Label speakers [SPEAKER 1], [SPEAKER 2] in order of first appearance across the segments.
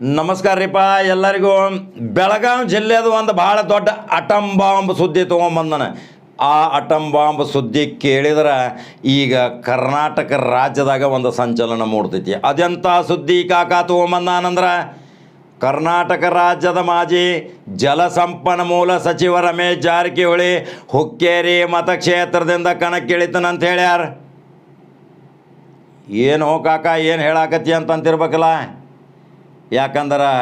[SPEAKER 1] ನಮಸ್ಕಾರ ರೀಪ, ಎಲ್ಲರಿಗೂ. ಬೆಳಗಾವಿ ಜಿಲ್ಲೆದು ಒಂದು ಭಾಳ ದೊಡ್ಡ ಅಟಮ್ ಬಾಂಬ್ ಸುದ್ದಿ ತೊಗೊಂಬಂದನ. ಆ ಅಟಮ್ ಬಾಂಬ್ ಸುದ್ದಿ ಕೇಳಿದ್ರೆ ಈಗ ಕರ್ನಾಟಕ ರಾಜ್ಯದಾಗ ಒಂದು ಸಂಚಲನ ಮೂಡ್ತೈತಿ. ಅದೆಂಥ ಸುದ್ದಿ ಕಾಕ ತೊಗೊಂಬಂದಾನಂದ್ರೆ? ಕರ್ನಾಟಕ ರಾಜ್ಯದ ಮಾಜಿ ಜಲಸಂಪನ್ಮೂಲ ಸಚಿವ ರಮೇಶ್ ಜಾರಕಿಹೊಳಿ ಹುಕ್ಕೇರಿ ಮತಕ್ಷೇತ್ರದಿಂದ ಕಣಕ್ಕಿಳಿತನಂತ ಹೇಳ್ಯಾರ. ಏನು ಕಾಕ, ಏನು ಹೇಳಾಕತ್ತಿ ಅಂತ ಅಂತಿರ್ಬೇಕಲ್ಲ ಯಾಕಂದ್ರೆ,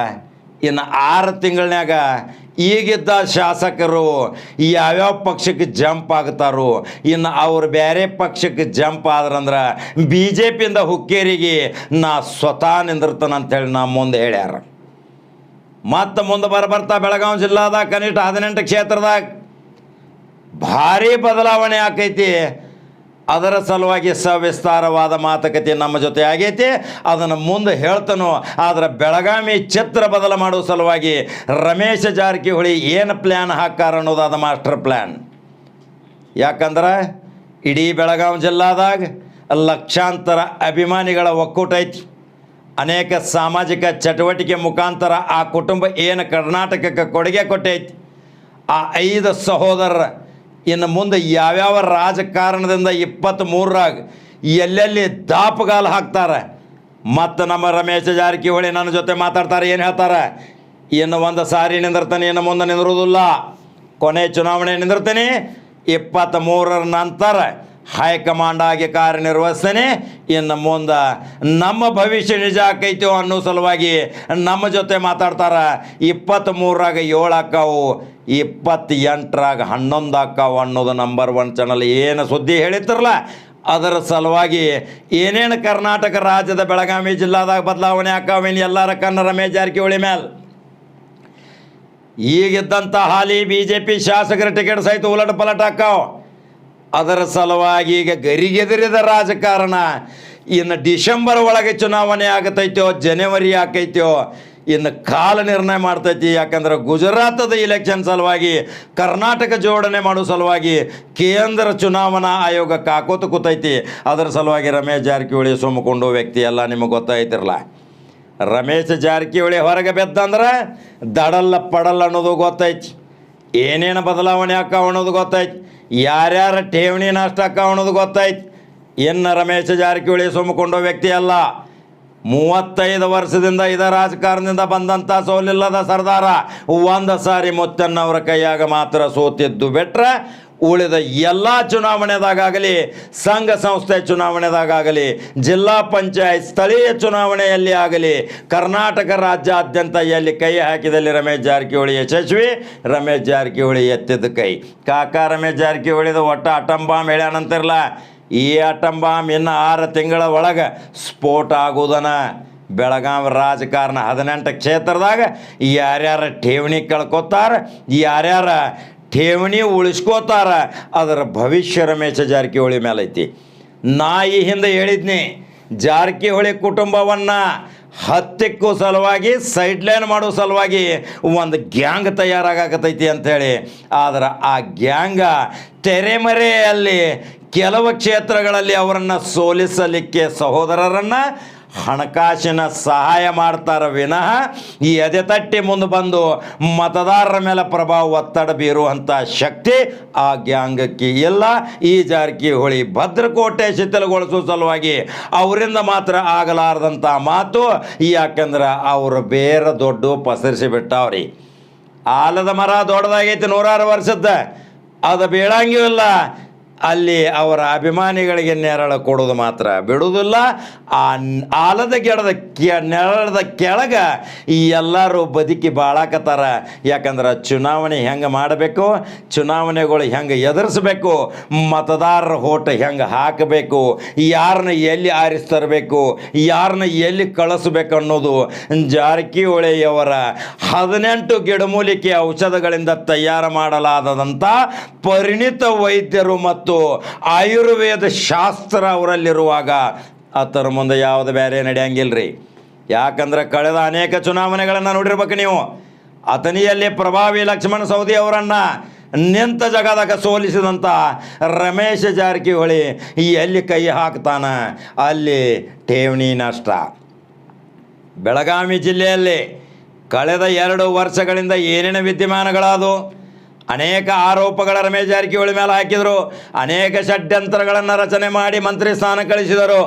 [SPEAKER 1] ಇನ್ನು ಆರು ತಿಂಗಳನ್ಯಾಗ ಈಗಿದ್ದ ಶಾಸಕರು ಯಾವ್ಯಾವ ಪಕ್ಷಕ್ಕೆ ಜಂಪ್ ಆಗ್ತಾರೋ, ಇನ್ನು ಅವ್ರು ಬೇರೆ ಪಕ್ಷಕ್ಕೆ ಜಂಪ್ ಆದ್ರಂದ್ರೆ ಬಿ ಜೆ ಪಿಯಿಂದ ಹುಕ್ಕೇರಿಗೆ ನಾ ಸ್ವತಃ ನಿಂದಿರ್ತಾನಂತೇಳಿ ನಾ ಮುಂದೆ ಹೇಳ್ಯಾರ. ಮತ್ತು ಮುಂದೆ ಬರಬರ್ತಾ ಬೆಳಗಾವಿ ಜಿಲ್ಲಾದಾಗ ಕನಿಷ್ಠ ಹದಿನೆಂಟು ಕ್ಷೇತ್ರದಾಗ ಭಾರಿ ಬದಲಾವಣೆ ಆಕೈತಿ. ಅದರ ಸಲುವಾಗಿ ಸವಿಸ್ತಾರವಾದ ಮಾತುಕತೆ ನಮ್ಮ ಜೊತೆ ಆಗೈತಿ ಅದನ್ನು ಮುಂದೆ ಹೇಳ್ತಾನೋ. ಆದರೆ ಬೆಳಗಾವಿ ಚಿತ್ರ ಬದಲ ಮಾಡೋ ಸಲುವಾಗಿ ರಮೇಶ ಜಾರಕಿಹೊಳಿ ಏನು ಪ್ಲ್ಯಾನ್ ಹಾಕಾರ ಅನ್ನೋದು ಅದು ಮಾಸ್ಟರ್ ಪ್ಲ್ಯಾನ್ ಯಾಕಂದ್ರೆ ಇಡೀ ಬೆಳಗಾವಿ ಜಿಲ್ಲಾದಾಗ ಲಕ್ಷಾಂತರ ಅಭಿಮಾನಿಗಳ ಒಕ್ಕೂಟ ಐತಿ. ಅನೇಕ ಸಾಮಾಜಿಕ ಚಟುವಟಿಕೆ ಮುಖಾಂತರ ಆ ಕುಟುಂಬ ಏನು ಕರ್ನಾಟಕಕ್ಕೆ ಕೊಡುಗೆ ಕೊಟ್ಟೈತಿ. ಆ ಐದು ಸಹೋದರರ ಇನ್ನು ಮುಂದೆ ಯಾವ್ಯಾವ ರಾಜಕಾರಣದಿಂದ ಇಪ್ಪತ್ತ್ಮೂರರಾಗ ಎಲ್ಲೆಲ್ಲಿ ದಾಪುಗಾಲು ಹಾಕ್ತಾರೆ? ಮತ್ತು ನಮ್ಮ ರಮೇಶ ಜಾರಕಿಹೊಳಿ ನನ್ನ ಜೊತೆ ಮಾತಾಡ್ತಾರೆ, ಏನು ಹೇಳ್ತಾರೆ? ಇನ್ನು ಒಂದು ಸಾರಿ ನಿಂದಿರ್ತಾನೆ, ಇನ್ನು ಮುಂದೆ ನಿಂದಿರೋದಿಲ್ಲ ಕೊನೆ ಚುನಾವಣೆ ನಿಂದಿರ್ತೀನಿ, ಇಪ್ಪತ್ತ್ಮೂರರ ನಂತರ ಹೈಕಮಾಂಡ್ ಆಗಿ ಕಾರ್ಯನಿರ್ವಹಿಸ್ತಾನೆ. ಇನ್ನು ಮುಂದೆ ನಮ್ಮ ಭವಿಷ್ಯ ನಿಜ ಆಕೈತೋ ಅನ್ನೋ ಸಲುವಾಗಿ ನಮ್ಮ ಜೊತೆ ಮಾತಾಡ್ತಾರ ಇಪ್ಪತ್ತ್ಮೂರಾಗ ಏಳು ಅಕ್ಕಾವು ಇಪ್ಪತ್ತೆಂಟರಾಗ ಹನ್ನೊಂದು ಅಕ್ಕಾವು ಅನ್ನೋದು ನಂಬರ್ ಒನ್ ಚಾನಲ್ ಏನು ಸುದ್ದಿ ಹೇಳಿತ್ತಿರಲ್ಲ, ಅದರ ಸಲುವಾಗಿ ಏನೇನು ಕರ್ನಾಟಕ ರಾಜ್ಯದ ಬೆಳಗಾವಿ ಜಿಲ್ಲಾದಾಗ ಬದಲಾವಣೆ ಆಕಾವೇನು ಎಲ್ಲರ ಕನ್ನ ರಮೇಶ್ ಜಾರಕಿಹೊಳಿ ಮೇಲೆ ಈಗಿದ್ದಂಥ ಹಾಲಿ ಬಿ ಜೆ ಪಿ ಶಾಸಕರ ಟಿಕೆಟ್ ಸಹಿತ ಉಲಟ ಪಲಟ ಹಾಕಾವ್ ಅದರ ಸಲುವಾಗಿ ಈಗ ಗರಿಗೆದರಿದ ರಾಜಕಾರಣ. ಇನ್ನು ಡಿಸೆಂಬರ್ ಒಳಗೆ ಚುನಾವಣೆ ಆಗತೈತೋ, ಜನವರಿ ಆಕೈತೋ ಇನ್ನು ಕಾಲ ನಿರ್ಣಯ ಮಾಡ್ತೈತಿ. ಯಾಕಂದ್ರೆ ಗುಜರಾತದ ಇಲೆಕ್ಷನ್ ಸಲುವಾಗಿ, ಕರ್ನಾಟಕ ಜೋಡಣೆ ಮಾಡೋ ಸಲುವಾಗಿ ಕೇಂದ್ರ ಚುನಾವಣಾ ಆಯೋಗ ಕಾಕೋತ ಕೂತೈತಿ. ಅದರ ಸಲುವಾಗಿ ರಮೇಶ್ ಜಾರಕಿಹೊಳಿ ಸುಮ್ಮಕೊಂಡು ವ್ಯಕ್ತಿ ಎಲ್ಲ ನಿಮಗೆ ಗೊತ್ತಾಯ್ತಿರಲ್ಲ ರಮೇಶ್ ಜಾರಕಿಹೊಳಿ ಹೊರಗೆ ಬೆದ್ದಂದ್ರೆ ದಡಲ್ಲ ಪಡಲ್ಲ ಅನ್ನೋದು ಗೊತ್ತೈತಿ. ಏನೇನು ಬದಲಾವಣೆ ಆಕ್ಕಾವ ಅನ್ನೋದು ಗೊತ್ತೈತಿ. ಯಾರ್ಯಾರ ಠೇವಣಿ ನಷ್ಟ ಆಕ್ಕಾವ ಅನ್ನೋದು ಗೊತ್ತಾಯ್ತು? ಇನ್ನು ರಮೇಶ್ ಜಾರಕಿಹೊಳಿ ಸುಮ್ಮಕೊಂಡೋ ವ್ಯಕ್ತಿ ಅಲ್ಲ ಮೂವತ್ತೈದು ವರ್ಷದಿಂದ ಇದ ರಾಜಕಾರಣದಿಂದ ಬಂದಂಥ ಸೋಲಿಲ್ಲದ ಸರ್ದಾರ. ಒಂದು ಸಾರಿ ಮುತ್ತನ್ನವರ ಕೈಯಾಗ ಮಾತ್ರ ಸೋತಿದ್ದು ಬಿಟ್ರೆ ಉಳಿದ ಎಲ್ಲ ಚುನಾವಣೆದಾಗಲಿ ಸಂಘ ಸಂಸ್ಥೆ ಚುನಾವಣೆದಾಗಲಿ ಜಿಲ್ಲಾ ಪಂಚಾಯತ್ ಸ್ಥಳೀಯ ಚುನಾವಣೆಯಲ್ಲಿ ಆಗಲಿ, ಕರ್ನಾಟಕ ರಾಜ್ಯಾದ್ಯಂತ ಎಲ್ಲಿ ಕೈ ಹಾಕಿದಲ್ಲಿ ರಮೇಶ್ ಜಾರಕಿಹೊಳಿ ಯಶಸ್ವಿ, ರಮೇಶ್ ಜಾರಕಿಹೊಳಿ ಎತ್ತಿದ ಕೈ. ಕಾಕಾ ರಮೇಶ್ ಜಾರಕಿಹೊಳಿದ ಒಟ್ಟ ಅಟಂಬಾಮ್ ಹೇಳ್ಯಾನಂತಿರಲ್ಲ ಈ ಅಟಂಬಾಮ್ ಇನ್ನು ಆರು ತಿಂಗಳ ಒಳಗೆ ಸ್ಫೋಟ ಆಗುವುದನ ಬೆಳಗಾವಿ ರಾಜಕಾರಣ ಹದಿನೆಂಟು ಕ್ಷೇತ್ರದಾಗ ಯಾರ್ಯಾರ ಠೇವಣಿ ಕಳ್ಕೊತಾರ ಯಾರ್ಯಾರ ಠೇವಣಿ ಉಳಿಸ್ಕೋತಾರ, ಅದರ ಭವಿಷ್ಯ ರಮೇಶ ಜಾರಕಿಹೊಳಿ ಮೇಲೆ ಐತಿ ನಾ ಈ ಹಿಂದೆ ಹೇಳಿದ್ನಿ, ಜಾರಕಿಹೊಳಿ ಕುಟುಂಬವನ್ನು ಹತ್ತಿಕ್ಕೂ ಸಲುವಾಗಿ, ಸೈಡ್ಲೈನ್ ಮಾಡೋ ಸಲುವಾಗಿ ಒಂದು ಗ್ಯಾಂಗ್ ತಯಾರಾಗತೈತಿ ಅಂಥೇಳಿ ಆದ್ರೆ ಆ ಗ್ಯಾಂಗ ತೆರೆಮರೆಯಲ್ಲಿ ಕೆಲವು ಕ್ಷೇತ್ರಗಳಲ್ಲಿ ಅವರನ್ನು ಸೋಲಿಸಲಿಕ್ಕೆ ಸಹೋದರರನ್ನು ಹಣಕಾಸಿನ ಸಹಾಯ ಮಾಡ್ತಾರ ವಿನಃ ಈ ಎದೆ ತಟ್ಟಿ ಮುಂದೆ ಬಂದು ಮತದಾರರ ಮೇಲೆ ಪ್ರಭಾವ ಒತ್ತಡ ಬೀರುವಂಥ ಶಕ್ತಿ ಆ ಗ್ಯಾಂಗಕ್ಕೆ ಇಲ್ಲ. ಈ ಜಾರಕಿಹೊಳಿ ಭದ್ರಕೋಟೆ ಶಿಥಿಲಗೊಳಿಸುವ ಸಲುವಾಗಿ ಅವರಿಂದ ಮಾತ್ರ ಆಗಲಾರದಂಥ ಮಾತು, ಯಾಕಂದ್ರೆ ಅವರು ಬೇರೆ ದೊಡ್ಡ ಪಸರಿಸಿ ಬಿಟ್ಟವ್ರಿ. ಆಲದ ಮರ ದೊಡ್ಡದಾಗೈತಿ ನೂರಾರು ವರ್ಷದ ಅದು ಬೀಳಂಗಿಲ್ಲ. ಅಲ್ಲಿ ಅವರ ಅಭಿಮಾನಿಗಳಿಗೆ ನೆರಳು ಕೊಡೋದು ಮಾತ್ರ. ಬಿಡುವುದಿಲ್ಲ, ಆ ಆಲದ ಗಿಡದ ಕೆ, ನೆರಳದ ಕೆಳಗೆ ಈ ಎಲ್ಲರೂ ಬದುಕಿ ಬಾಳಾಕತ್ತಾರ. ಯಾಕಂದ್ರೆ ಚುನಾವಣೆ ಹೆಂಗೆ ಮಾಡಬೇಕು, ಚುನಾವಣೆಗಳು ಹೆಂಗೆ ಎದುರಿಸ್ಬೇಕು, ಮತದಾರರ ಓಟ್ ಹೆಂಗೆ ಹಾಕಬೇಕು ಯಾರನ್ನ ಎಲ್ಲಿ ಆರಿಸ್ತರಬೇಕು ಯಾರನ್ನ ಎಲ್ಲಿ ಕಳಿಸ್ಬೇಕು ಅನ್ನೋದು ಜಾರಕಿಹೊಳಿಯವರ ಹದಿನೆಂಟು ಗಿಡಮೂಲಿಕೆ ಔಷಧಗಳಿಂದ ತಯಾರು ಮಾಡಲಾದಂಥ ಪರಿಣಿತ ವೈದ್ಯರು ಮತ್ತು ಆಯುರ್ವೇದ ಶಾಸ್ತ್ರ ಅವರಲ್ಲಿರುವಾಗ ಅದರ ಮುಂದೆ ಯಾವುದು ಬೇರೆ ನಡೆಯಂಗಿಲ್ರಿ. ಯಾಕಂದ್ರೆ ಕಳೆದ ಅನೇಕ ಚುನಾವಣೆಗಳನ್ನು ನೋಡಿರ್ಬೇಕು ನೀವು. ಅತನಿಯಲ್ಲಿ ಪ್ರಭಾವಿ ಲಕ್ಷ್ಮಣ ಸೌದಿ ಅವರನ್ನು ನಿಂತ ಜಗದಾಗ ಸೋಲಿಸಿದಂಥ ರಮೇಶ ಜಾರಕಿಹೊಳಿ ಎಲ್ಲಿ ಕೈ ಹಾಕ್ತಾನ? ಅಲ್ಲಿ ಠೇವಣಿ ನಷ್ಟ. ಬೆಳಗಾವಿ ಜಿಲ್ಲೆಯಲ್ಲಿ ಕಳೆದ ಎರಡು ವರ್ಷಗಳಿಂದ ಏನೇನು ವಿದ್ಯಮಾನಗಳಾದವು? ಅನೇಕ ಆರೋಪಗಳ ರಮೇಶ್ ಜಾರಕಿಹೊಳಿ ಮೇಲೆ ಹಾಕಿದರು. ಅನೇಕ ಷಡ್ಯಂತ್ರಗಳನ್ನು ರಚನೆ ಮಾಡಿ ಮಂತ್ರಿ ಸ್ಥಾನ ಕಳಿಸಿದರು.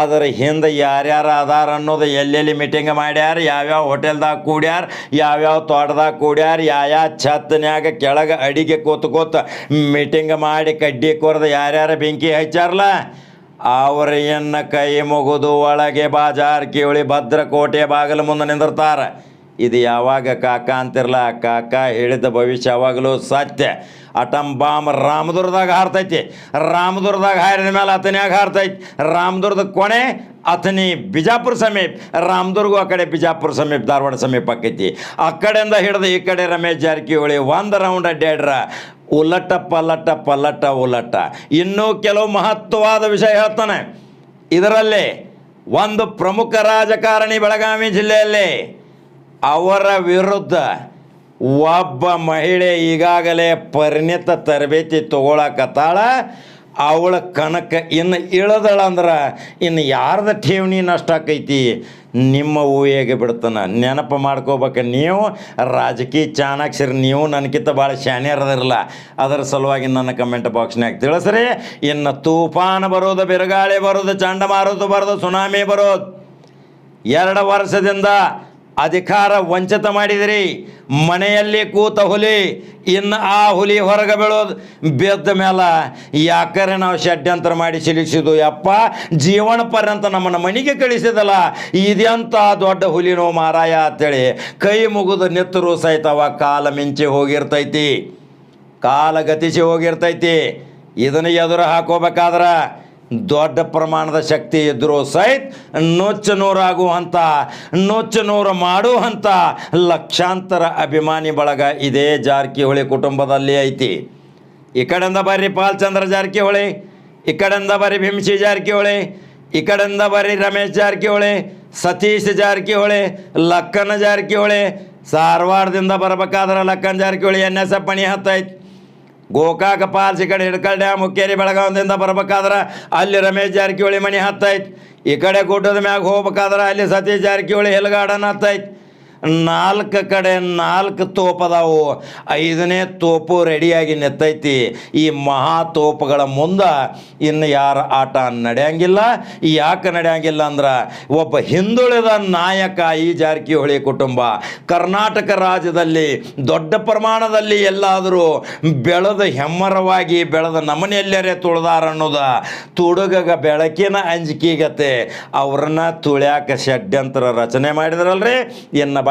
[SPEAKER 1] ಆದರೆ ಹಿಂದೆ ಯಾರ್ಯಾರು ಅದಾರ ಅನ್ನೋದು ಎಲ್ಲೆಲ್ಲಿ ಮೀಟಿಂಗ್ ಮಾಡ್ಯಾರ, ಯಾವ್ಯಾವ ಹೋಟೆಲ್ದಾಗ ಕೂಡ್ಯಾರ, ಯಾವ್ಯಾವ ತೋಟದಾಗ ಕೂಡ್ಯಾರ, ಯಾವ್ಯಾವ ಛತ್ನ್ಯಾಗ ಕೆಳಗೆ ಅಡಿಗೆ ಕೂತು ಮೀಟಿಂಗ್ ಮಾಡಿ ಕಡ್ಡಿ ಕೊರೆದು ಯಾರ್ಯಾರು ಬೆಂಕಿ ಹಚ್ಚಾರಲ್ಲ ಅವರನ್ನ ಕೈ ಮುಗಿದು ಒಳಗೆ ಬಾಜಾರ್ ಕಿವಳಿ ಭದ್ರಕೋಟೆ ಬಾಗಿಲು ಮುಂದೆ ನಿಂದಿರ್ತಾರೆ. ಇದು ಯಾವಾಗ ಕಾಕ ಅಂತಿರಲ್ಲ ಕಾಕ ಹೇಳಿದ ಭವಿಷ್ಯ ಯಾವಾಗಲೂ ಸತ್ಯ. ಅಟಂ ಬಾಂಬ್ ರಾಮದುರ್ದಾಗ ಹಾರ್ತೈತಿ. ರಾಮದುರ್ದಾಗ ಹಾರಿದ ಮೇಲೆ ಅತನ್ಯಾಗ ಹಾರ್ತೈತಿ. ರಾಮದುರ್ದ ಕೊನೆ ಅಥನಿ ಬಿಜಾಪುರ ಸಮೀಪ. ರಾಮದುರ್ಗು ಆ ಕಡೆ ಬಿಜಾಪುರ ಸಮೀಪ, ಧಾರವಾಡ ಸಮೀಪ ಆಕೈತಿ. ಆ ಕಡೆಯಿಂದ ಹಿಡಿದು ಈ ಕಡೆ ರಮೇಶ್ ಜಾರಕಿಹೊಳಿ ಒಂದು ರೌಂಡ್ ಅಡ್ಡಾಡ್ರ. ಉಲಟ ಪಲ್ಲಟ ಪಲ್ಲಟ, ಉಲಟ. ಇನ್ನೂ ಕೆಲವು ಮಹತ್ವವಾದ ವಿಷಯ ಹೇಳ್ತಾನೆ. ಇದರಲ್ಲಿ ಒಂದು ಪ್ರಮುಖ ರಾಜಕಾರಣಿ ಬೆಳಗಾವಿ ಜಿಲ್ಲೆಯಲ್ಲಿ ಅವರ ವಿರುದ್ಧ ಒಬ್ಬ ಮಹಿಳೆ ಈಗಾಗಲೇ ಪರಿಣಿತ ತರಬೇತಿ ತಗೊಳಕತ್ತಾಳ. ಅವಳ ಕನಕ ಇನ್ನು ಇಳದಳ ಅಂದ್ರೆ ಇನ್ನು ಯಾರ್ದ ಠೇವಣಿ ನಷ್ಟ ಆಕೈತಿ? ನಿಮ್ಮ ಊಹೆಗೆ ಬಿಡ್ತಾನ. ನೆನಪು ಮಾಡ್ಕೋಬೇಕು ನೀವು. ರಾಜಕೀಯ ಚಾಣಾಕ್ಷರಿ, ನೀವು ನನಗಿಂತ ಭಾಳ ಶಾನ್ಯರದಿರಲ್ಲ ಅದರ ಸಲುವಾಗಿ ನನ್ನ ಕಮೆಂಟ್ ಬಾಕ್ಸ್ನಾಗ ತಿಳಿಸ್ರಿ. ಇನ್ನು ತೂಫಾನ್ ಬರೋದು, ಬಿರುಗಾಳಿ ಬರೋದು ಚಂಡಮಾರುತ ಬರೋದು, ಸುನಾಮಿ ಬರೋದು. ಎರಡು ವರ್ಷದಿಂದ ಅಧಿಕಾರ ವಂಚಿತ ಮಾಡಿದಿರಿ. ಮನೆಯಲ್ಲಿ ಕೂತ ಹುಲಿ, ಇನ್ನು ಆ ಹುಲಿ ಹೊರಗೆ ಬೀಳೋದು ಬೆದ್ದ ಮೇಲೆ ಯಾಕರೆ ನಾವು ಷಡ್ಯಂತ್ರ ಮಾಡಿ ಸಿಲಿಸಿದು ಯಪ್ಪ, ಜೀವನ ಪರ್ಯಂತ ನಮ್ಮನ್ನು ಮನೆಗೆ ಕಳಿಸಿದಲ್ಲ. ಇದೆಂಥ ದೊಡ್ಡ ಹುಲಿನೋ ಮಾರಾಯ ಅಂತೇಳಿ ಕೈ ಮುಗಿದು ನಿತ್ತರು ಸಹಿತವ ಕಾಲ ಮಿಂಚಿ ಹೋಗಿರ್ತೈತಿ. ಕಾಲ ಗತಿಸಿ ಹೋಗಿರ್ತೈತಿ. ಇದನ್ನು ಎದುರು ಹಾಕೋಬೇಕಾದ್ರೆ ದೊಡ್ಡ ಪ್ರಮಾಣದ ಶಕ್ತಿ ಇದ್ದರೂ ಸಹಿತ ನೊಚ್ಚ ನೂರಾಗುವಂಥ, ನೊಚ್ಚ ನೂರು ಮಾಡುವಂಥ ಲಕ್ಷಾಂತರ ಅಭಿಮಾನಿ ಬಳಗ ಇದೇ ಜಾರಕಿಹೊಳಿ ಕುಟುಂಬದಲ್ಲಿ ಐತಿ. ಈ ಕಡೆಯಿಂದ ಬರ್ರಿ ಪಾಲ್ಚಂದ್ರ ಜಾರಕಿಹೊಳಿ, ಈ ಕಡೆಯಿಂದ ಬರ್ರಿ ಭೀಮಸಿ ಜಾರಕಿಹೊಳಿ, ಈ ಕಡೆಯಿಂದ ಬರ್ರಿ ರಮೇಶ್ ಜಾರಕಿಹೊಳಿ, ಸತೀಶ್ ಜಾರಕಿಹೊಳಿ, ಲಕ್ಕನ ಜಾರಕಿಹೊಳಿ ಸಾರವಾರದಿಂದ ಬರಬೇಕಾದ್ರೆ Lakhan Jarkiholi N S F ಪಣಿ ಹತ್ತೈತಿ. ಗೋಕಾಕ ಪಾಲ್ಸ್ ಈ ಕಡೆ ಹಿಡ್ಕಲ್ ಡ್ಯಾಮ್ ಹುಕ್ಕೇರಿ ಬೆಳಗಾವದಿಂದ ಬರ್ಬೇಕಾದ್ರೆ ಅಲ್ಲಿ ರಮೇಶ್ ಜಾರಕಿಹೊಳಿ ಮನೆ ಹತ್ತೈತಿ. ಈ ಕಡೆ ಗುಡ್ಡದ ಮ್ಯಾಗ ಹೋಗ್ಬೇಕಾದ್ರೆ ಅಲ್ಲಿ ಸತೀಶ್ ಜಾರಕಿಹೊಳಿ ಹೆಲ್ಗಾರ್ಡನ್ ಹತ್ತೈತಿ. ನಾಲ್ಕು ಕಡೆ ನಾಲ್ಕು ತೋಪದಾವು ಐದನೇ ತೋಪು ರೆಡಿಯಾಗಿ ನೆತ್ತೈತಿ ಈ ಮಹಾ ತೋಪುಗಳ ಮುಂದೆ ಇನ್ನು ಯಾರ ಆಟ ನಡೆಯಂಗಿಲ್ಲ. ಯಾಕೆ ನಡೆಯಂಗಿಲ್ಲ ಅಂದ್ರೆ ಒಬ್ಬ ಹಿಂದುಳಿದ ನಾಯಕ ಈ ಜಾರಕಿಹೊಳಿ ಕುಟುಂಬ. ಕರ್ನಾಟಕ ರಾಜ್ಯದಲ್ಲಿ ದೊಡ್ಡ ಪ್ರಮಾಣದಲ್ಲಿ ಎಲ್ಲಾದರೂ ಬೆಳೆದ ಹೆಮ್ಮರವಾಗಿ ಬೆಳೆದ ನಮನೆಯಲ್ಲರೇ ತುಳಿದಾರ ಅನ್ನೋದ ತುಡುಗಗ ಬೆಳಕಿನ ಅಂಜಿಕೆಗತೆ ಅವ್ರನ್ನ ತುಳ್ಯಾಕ ಷಡ್ಯಂತ್ರ ರಚನೆ ಮಾಡಿದ್ರಲ್ರಿ. ಇನ್ನು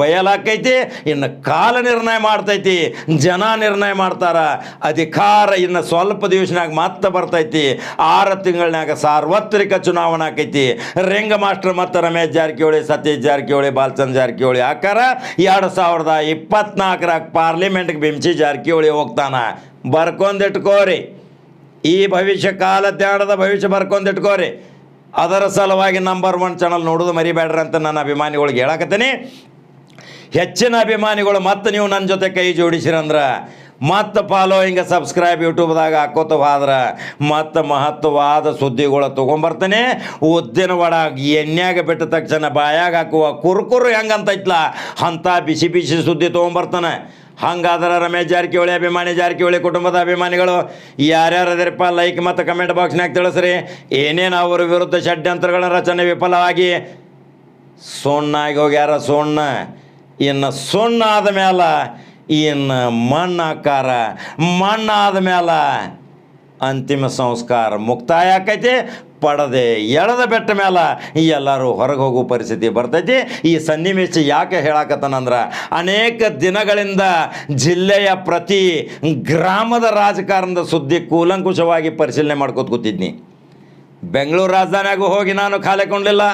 [SPEAKER 1] ಬಯಲಾಕೈತಿ, ಇನ್ನು ಕಾಲ ನಿರ್ಣಯ ಮಾಡ್ತೈತಿ, ಜನ ನಿರ್ಣಯ ಮಾಡ್ತಾರ, ಅಧಿಕಾರ ಇನ್ನು ಸ್ವಲ್ಪ ದಿವಸನಾಗ ಮತ್ತೆ ಬರ್ತೈತಿ, ಆರು ತಿಂಗಳನ್ಯಾಗ ಸಾರ್ವತ್ರಿಕ ಚುನಾವಣೆ ಆಕೈತಿ, ರಂಗ ಮಾಸ್ಟರ್ ಮತ್ತು ರಮೇಶ್ ಜಾರಕಿಹೊಳಿ, ಸತೀಶ್ ಜಾರಕಿಹೊಳಿ, ಬಾಲಚಂದ್ರ ಜಾರಕಿಹೊಳಿ ಆಕಾರ ಎರಡು ಸಾವಿರದ ಇಪ್ಪತ್ನಾಲ್ಕರಾಗ ಪಾರ್ಲಿಮೆಂಟ್ಗೆ ಬಿಂಸಿ ಜಾರಕಿಹೊಳಿ ಹೋಗ್ತಾನ. ಬರ್ಕೊಂಡಿಟ್ಕೋರಿ ಈ ಭವಿಷ್ಯ ಕಾಲ ತ್ಯಾಡದ ಭವಿಷ್ಯ ಬರ್ಕೊಂದಿಟ್ಕೋರಿ. ಅದರ ಸಲುವಾಗಿ ನಂಬರ್ ಒನ್ ಚಾನಲ್ ನೋಡೋದು ಮರಿಬೇಡ್ರಿ ಅಂತ ನನ್ನ ಅಭಿಮಾನಿಗಳಿಗೆ ಹೇಳಕತ್ತೀನಿ. ಹೆಚ್ಚಿನ ಅಭಿಮಾನಿಗಳು ಮತ್ತೆ ನೀವು ನನ್ನ ಜೊತೆ ಕೈ ಜೋಡಿಸಿರಂದ್ರೆ ಮತ್ತೆ ಫಾಲೋಯಿಂಗ ಸಬ್ಸ್ಕ್ರೈಬ್ ಯೂಟ್ಯೂಬ್ದಾಗ ಹಾಕೋತ ಹೋದ್ರೆ ಮತ್ತೆ ಮಹತ್ವವಾದ ಸುದ್ದಿಗಳು ತೊಗೊಂಬರ್ತಾನೆ. ಉದ್ದಿನ ವಡ ಎಣ್ಣೆಯಾಗ ಬಿಟ್ಟ ತಕ್ಷಣ ಬಾಯಾಗ ಹಾಕುವ ಕುರ್ಕುರು ಹೆಂಗಂತೈತ್ಲ? ಅಂಥ ಬಿಸಿ ಬಿಸಿ ಸುದ್ದಿ ತೊಗೊಂಬರ್ತಾನೆ. ಹಂಗಾದ್ರೆ ರಮೇಶ್ ಜಾರಕಿಹೊಳಿ ಅಭಿಮಾನಿ, ಜಾರಕಿಹೊಳಿ ಕುಟುಂಬದ ಅಭಿಮಾನಿಗಳು ಯಾರ್ಯಾರು ಅದರಪ್ಪ ಲೈಕ್ ಮತ್ತು ಕಮೆಂಟ್ ಬಾಕ್ಸ್ನಾಗ ತಿಳಿಸ್ರಿ. ಏನೇನು ಅವರ ವಿರುದ್ಧ ಷಡ್ಯಂತ್ರಗಳ ರಚನೆ ವಿಫಲವಾಗಿ, ಸುಣ್ಣಾಗಿ ಹೋಗ್ಯಾರ ಸುಣ್ಣ. ಇನ್ನು ಸುಣ್ಣ ಆದ ಮೇಲೆ ಇನ್ನು ಮಣ್ಣು ಮಣ್ಣಾದ ಮೇಲೆ ಅಂತಿಮ ಸಂಸ್ಕಾರ ಮುಕ್ತಾಯ ಆಕೈತಿ. ಪಡದೆ ಎಳೆದ ಬೆಟ್ಟ ಮೇಲೆ ಎಲ್ಲರೂ ಹೊರಗೆ ಹೋಗುವ ಪರಿಸ್ಥಿತಿ ಬರ್ತೈತಿ. ಈ ಸನ್ನಿವೇಶ ಯಾಕೆ ಹೇಳಾಕತ್ತಾನಂದ್ರೆ ಅನೇಕ ದಿನಗಳಿಂದ ಜಿಲ್ಲೆಯ ಪ್ರತಿ ಗ್ರಾಮದ ರಾಜಕಾರಣದ ಸುದ್ದಿ ಕೂಲಂಕುಷವಾಗಿ ಪರಿಶೀಲನೆ ಮಾಡ್ಕೋತ ಕೂತಿದ್ನಿ. ಬೆಂಗಳೂರು ರಾಜಧಾನಿಯಾಗೂ ಹೋಗಿ ನಾನು ಖಾಲಿ ಕೊಂಡಿಲ್ಲ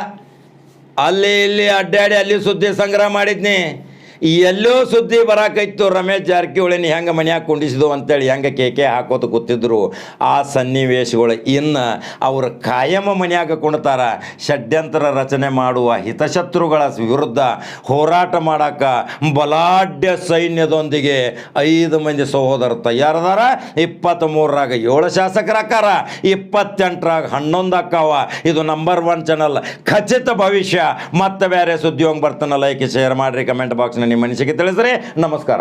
[SPEAKER 1] ಅಲ್ಲಿ ಇಲ್ಲಿ ಅಡ್ಡಾಡಿ ಅಲ್ಲಿ ಸುದ್ದಿ ಸಂಗ್ರಹ ಮಾಡಿದ್ನಿ. ಎಲ್ಲೋ ಸುದ್ದಿ ಬರಾಕೈತು ರಮೇಶ್ ಜಾರಕಿಹೊಳಿನ ಹೆಂಗೆ ಮನ್ಯಾಗ ಕುಂಡಿಸಿದು ಅಂತೇಳಿ ಹೆಂಗೆ ಕೇಕೆ ಹಾಕೋತ ಕೂತಿದ್ರು, ಆ ಸನ್ನಿವೇಶಗಳು ಇನ್ನು ಅವ್ರ ಕಾಯಮ ಮನ್ಯಾಗ ಕುಣ್ತಾರ. ಷಡ್ಯಂತರ ರಚನೆ ಮಾಡುವ ಹಿತಶತ್ರುಗಳ ವಿರುದ್ಧ ಹೋರಾಟ ಮಾಡಾಕ ಬಲಾಢ್ಯ ಸೈನ್ಯದೊಂದಿಗೆ ಐದು ಮಂದಿ ಸಹೋದರ ತಯಾರದಾರ. ಇಪ್ಪತ್ತ್ಮೂರರಾಗ ಏಳು ಶಾಸಕರಾಕಾರ ಇಪ್ಪತ್ತೆಂಟರಾಗ ಹನ್ನೊಂದು ಅಕ್ಕಾವ ಇದು ನಂಬರ್ ಒನ್ ಚಾನಲ್ ಖಚಿತ ಭವಿಷ್ಯ. ಮತ್ತೆ ಬೇರೆ ಸುದ್ದಿ ಹೋಗಿ ಬರ್ತಾನಲ್ಲ ಲೈಕ್ ಶೇರ್ ಮಾಡಿರಿ ಕಮೆಂಟ್ ಬಾಕ್ಸ್ನ ನಿಮ್ಮ ಮನಸ್ಸಿಗೆ ತಿಳಿಸ್ರಿ. ನಮಸ್ಕಾರ.